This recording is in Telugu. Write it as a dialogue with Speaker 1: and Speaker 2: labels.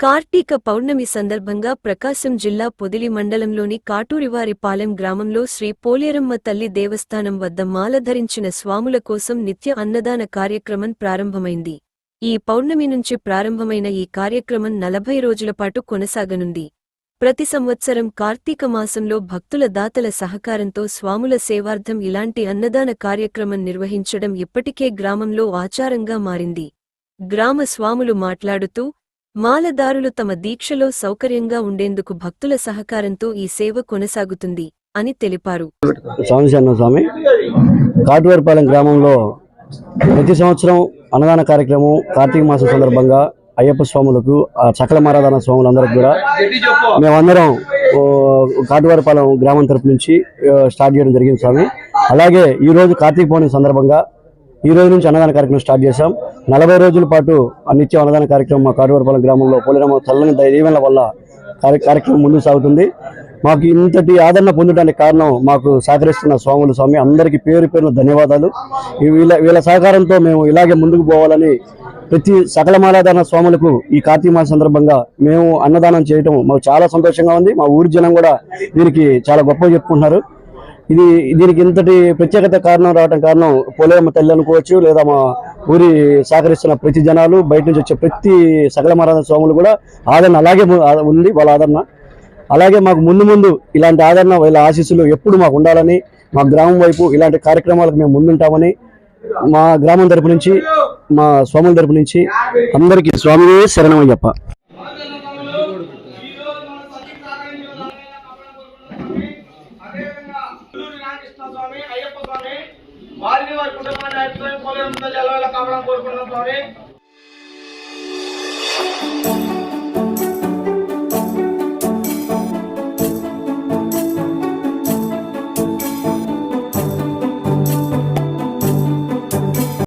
Speaker 1: కార్తీక పౌర్ణమి సందర్భంగా ప్రకాశం జిల్లా పొదిలి మండలంలోని కాటూరివారిపాలెం గ్రామంలో శ్రీ పోలేరమ్మ తల్లి దేవస్థానం వద్ద మాల ధరించిన స్వాముల కోసం నిత్య అన్నదాన కార్యక్రమం ప్రారంభమైంది. ఈ పౌర్ణమి నుంచి ప్రారంభమైన ఈ కార్యక్రమం నలభై రోజుల పాటు కొనసాగనుంది. ప్రతి సంవత్సరం కార్తీక మాసంలో భక్తుల దాతల సహకారంతో స్వాముల సేవార్థం ఇలాంటి అన్నదాన కార్యక్రమం నిర్వహించడం ఇప్పటికే గ్రామంలో ఆచారంగా మారింది. గ్రామ స్వాములు మాట్లాడుతూ మాలదారులు తమ దీక్షలో సౌకర్యంగా ఉండేందుకు భక్తుల సహకారంతో ఈ సేవ కొనసాగుతుంది అని తెలిపారు.
Speaker 2: స్వామిశరణ స్వామి కాటువారిపాలెం గ్రామంలో ప్రతి సంవత్సరం అన్నదాన కార్యక్రమం కార్తీక మాసం సందర్భంగా అయ్యప్ప స్వాములకు ఆ సకల మారాధన స్వాములందరికి కూడా మేమందరం కాటువారిపాలెం గ్రామం తరపు నుంచి స్టార్ట్ చేయడం జరిగింది స్వామి. అలాగే ఈ రోజు కార్తీక పౌర్ణమి సందర్భంగా ఈ రోజు నుంచి అన్నదాన కార్యక్రమం స్టార్ట్ చేశాం. నలభై రోజుల పాటు ఆ నిత్యం అన్నదాన కార్యక్రమం మా కాటువారిపాలెం గ్రామంలో పోలిరమ్మ చల్లని దైవల వల్ల కార్యక్రమం ముందుకు సాగుతుంది. మాకు ఇంతటి ఆదరణ పొందడానికి కారణం మాకు సహకరిస్తున్న స్వాములు స్వామి అందరికీ పేరు పేరున ధన్యవాదాలు. వీళ్ళ వీళ్ళ సహకారంతో మేము ఇలాగే ముందుకు పోవాలని ప్రతి సకల మాలాదాన స్వాములకు ఈ కార్తీక మాస సందర్భంగా మేము అన్నదానం చేయటం మాకు చాలా సంతోషంగా ఉంది. మా ఊరి జనం కూడా దీనికి చాలా గొప్పగా చెప్పుకుంటున్నారు. ఇది దీనికి ఇంతటి ప్రత్యేకత కారణం రావడం కారణం పోలేరమ్మ తల్లి అనుకోవచ్చు లేదా మా ఊరి సహకరిస్తున్న ప్రతి జనాలు బయట నుంచి వచ్చే ప్రతి సకల మారాధన స్వాములు కూడా ఆదరణ అలాగే ఉంది వాళ్ళ ఆదరణ. అలాగే మాకు ముందు ముందు ఇలాంటి ఆదరణ వీళ్ళ ఆశీస్సులు ఎప్పుడు మాకు ఉండాలని మా గ్రామం వైపు ఇలాంటి కార్యక్రమాలకు మేము ముందుంటామని మా గ్రామం తరపు నుంచి మా స్వాముల తరపు నుంచి అందరికీ స్వామి శరణమయ్యప్ప.
Speaker 3: స్వామి అయ్యప్ప స్వామి వారిని వారి కుటుంబాన్ని అభిప్రాయం స్వామి జలవేళ కావడం కోరుకుంటున్నాం స్వామి.